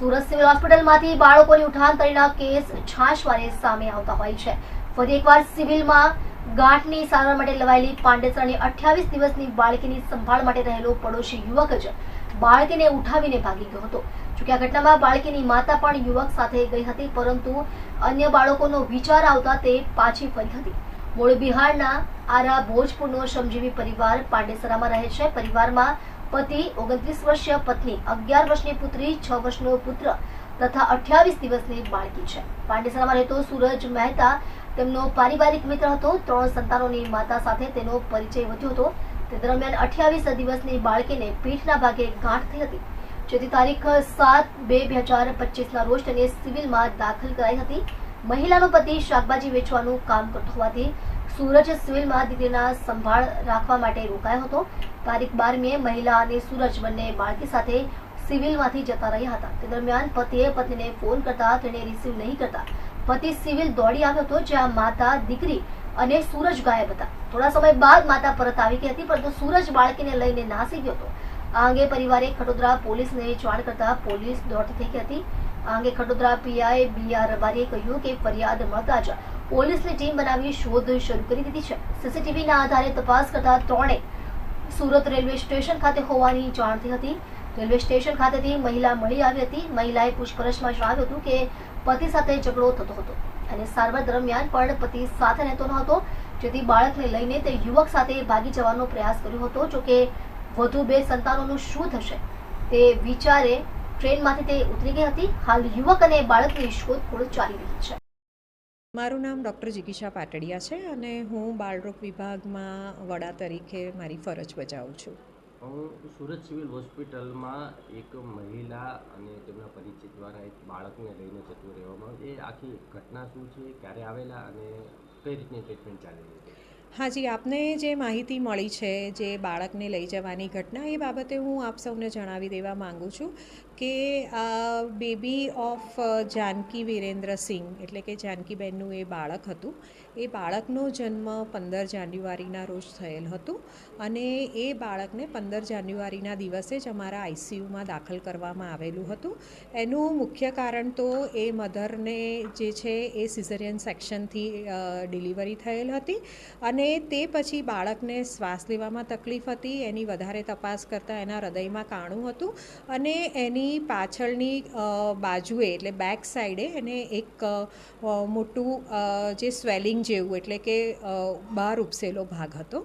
Surat civil હોસ્પિટલમાંથી બાળકોની ઉઠાંતરીના case છાશવારે સામે આવતા હોય છે. ફરી એકવાર સિવિલમાં ગાંઠની સારવાર માટે લવાયેલી પાંડેસરાની અઠ્યાવીસ દિવસની બાળકીની સંભાળ માટે રહેલો પડોશી યુવક જ બાળકીને ઉઠાવીને ભાગી ગયો હતો. જોકે આ ઘટનામાં બાળકીની માતા પણ યુવક સાથે ગઈ હતી, પરંતુ અન્ય બાળકોનો વિચાર આવતા તે પાછી ફરી હતી. મૂળ બિહારના આરા ભોજપુરનો શ્રમજીવી પરિવાર પાંડેસરામાં રહે છે. પરિવારમાં પતિ, ઓગણત્રીસ વર્ષીય પત્ની, અગિયાર વર્ષની પુત્રી, છ વર્ષનો પુત્ર તથા અઠ્યાવીસ દિવસની બાળકી છે. પાંડેસરામાં રહેતો સૂરજ મહેતા તેમનો પારિવારિક મિત્ર હતો. ત્રણ સંતાનોની માતા સાથે તેનો પરિચય વધ્યો હતો. તે દરમિયાન અઠ્યાવીસ દિવસની બાળકીને પીઠના ભાગે ગાંઠ થઈ હતી. જેથી તારીખ સાત બે બે હજાર પચીસના રોજ તેને સિવિલમાં દાખલ કરાઈ હતી. મહિલાનો પતિ શાકભાજી વેચવાનું કામ કરતો હોવાથી સુરજ સિવિલ દીકરીના સંભાળ રાખવા માટે રોકાયો હતો. તારીખ બારમીએ મહિલા અને સૂરજ બંને બાળકી સાથે સિવિલમાંથી જતા રહ્યા હતા. તે દરમિયાન પતિએ પત્નીને ફોન કરતા તેણે રિસીવ નહીં કરતા. પતિ સિવિલ દોડી આવ્યો હતો જ્યાં માતા, દીકરી અને સૂરજ ગાયબ હતા. થોડા સમય બાદ માતા પરત આવી ગઈ હતી, પરંતુ સૂરજ બાળકીને લઈને નાસી ગયો હતો. આ અંગે પરિવારે ખડોદરા પોલીસને જાણ કરતા પોલીસ દોડતી થઈ ગઈ હતી. આ અંગે ખડોદરા પીઆઈ બી આર રબારીએ કહ્યું કે ફરિયાદ મળતા જ પોલીસની ટીમ બનાવી શોધ શરૂ કરી દીધી છે. સીસીટીવીના આધારે તપાસ કરતા ત્રણે સુરત રેલવે સ્ટેશન ખાતે હોવાની જાણ થઈ હતી. રેલવે સ્ટેશન ખાતેથી મહિલા મળી આવી હતી. મહિલાએ પૂછપરછમાં જણાવ્યું હતું કે પતિ સાથે ઝઘડો થતો હતો અને સારવાર દરમિયાન પણ પતિ સાથે રહેતો ન હતો. જેથી બાળકને લઈને તે યુવક સાથે ભાગી જવાનો પ્રયાસ કર્યો હતો. જોકે વધુ બે સંતાનોનું શું થશે તે વિચારે ટ્રેનમાંથી તે ઉતરી ગઈ હતી. હાલ યુવક અને બાળકની શોધખોળ ચાલી રહી છે. મારું નામ ડૉક્ટર જિગીશા પાટડિયા છે અને હું બાળરોગ વિભાગમાં વડા તરીકે મારી ફરજ બજાવું છું હું સુરત સિવિલ હોસ્પિટલમાં એક મહિલા અને તેમના પરિચિત દ્વારા એક બાળકને લઈને જતું રહેવામાં. એ આખી ઘટના શું છે, ક્યારે આવેલા અને કઈ રીતની ટ્રીટમેન્ટ ચાલી રહી છે હાજી, આપને જે માહિતી મળી છે જે બાળકને લઈ જવાની ઘટના, એ બાબતે હું આપ સૌને જણાવી દેવા માંગુ છું કે બેબી ઓફ જાનકી વિરેન્દ્ર સિંહ, એટલે કે જાનકીબેનનું એ બાળક હતું. એ બાળકનો જન્મ પંદર જાન્યુઆરીના રોજ થયેલ હતું અને એ બાળકને પંદર જાન્યુઆરીના દિવસે જ અમારા આઈસીયુમાં દાખલ કરવામાં આવેલું હતું. એનું મુખ્ય કારણ તો એ મધરને જે છે એ સિઝરિયન સેક્શનથી ડિલિવરી થયેલ હતી અને તે પછી બાળકને શ્વાસ લેવામાં તકલીફ હતી. એની વધારે તપાસ કરતાં એના હૃદયમાં કાણું હતું અને એની પાછળની બાજુએ, એટલે બેક સાઈડે એને એક મોટું જે સ્વેલિંગ જેવું, એટલે કે બહાર ઉપસેલો ભાગ હતો.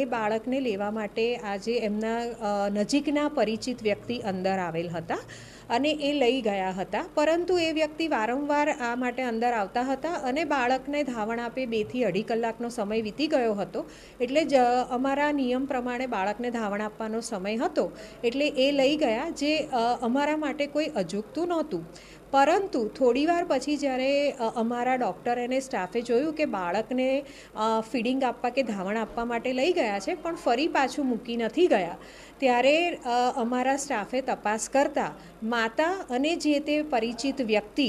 એ બાળકને લેવા માટે આજે એમના નજીકના પરિચિત વ્યક્તિ અંદર આવેલ હતા અને એ લઈ ગયા હતા. પરંતુ એ વ્યક્તિ વારંવાર આ માટે અંદર આવતા હતા અને બાળકને ધાવણ આપે બેથી અઢી કલાકનો સમય વીતી ગયો હતો. એટલે જ અમારા નિયમ પ્રમાણે બાળકને ધાવણ આપવાનો સમય હતો. એટલે એ લઈ ગયા જે અમારા માટે કોઈ અજુગતું નહોતું. પરંતુ થોડીવાર પછી જ્યારે અમારા ડૉક્ટર અને સ્ટાફે જોયું કે બાળકને ફીડિંગ આપવા કે ધાવણ આપવા માટે લઈ ગયા છે, પણ ફરી પાછું મૂકી નથી ગયા, ત્યારે અમારા સ્ટાફે તપાસ કરતાં માતા અને જે તે પરિચિત વ્યક્તિ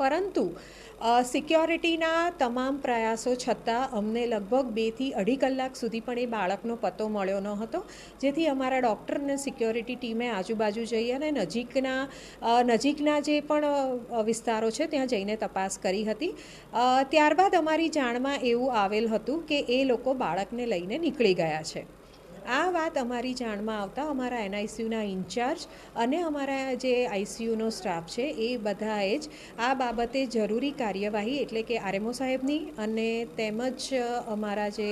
પરંતુ સિક્યોરિટીના તમામ પ્રયાસો છતાં અમને લગભગ બેથી અઢી કલાક સુધી પણ એ બાળકનો પતો મળ્યો ન હતો જેથી અમારા ડૉક્ટર અને સિક્યોરિટી ટીમે આજુબાજુ જઈ અને નજીકના નજીકના જે પણ વિસ્તારો છે ત્યાં જઈને તપાસ કરી હતી. ત્યારબાદ અમારી જાણમાં એવું આવેલ હતું કે એ લોકો બાળકને લઈને નીકળી ગયા છે. આ વાત અમારી જાણમાં આવતા અમારા એનઆઈસીયુના ઇન્ચાર્જ અને અમારા જે આઈસીયુનો સ્ટાફ છે, એ બધાએ જ આ બાબતે જરૂરી કાર્યવાહી એટલે કે આરએમઓ સાહેબની અને તેમજ અમારા જે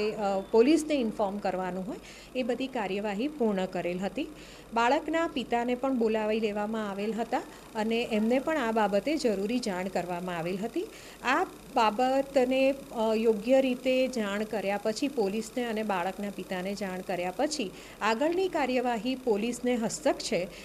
પોલીસને ઇન્ફોર્મ કરવાનું હોય, એ બધી કાર્યવાહી પૂર્ણ કરેલ હતી. બાળકના પિતાને પણ બોલાવી લેવામાં આવેલ હતા અને એમને પણ આ બાબતે જરૂરી જાણ કરવામાં આવેલ હતી. આ બાબતને યોગ્ય રીતે જાણ કર્યા પછી પોલીસને અને બાળકના પિતાને જાણ કર્યા પછી આગળની કાર્યવાહી પોલીસને હસ્તક છે.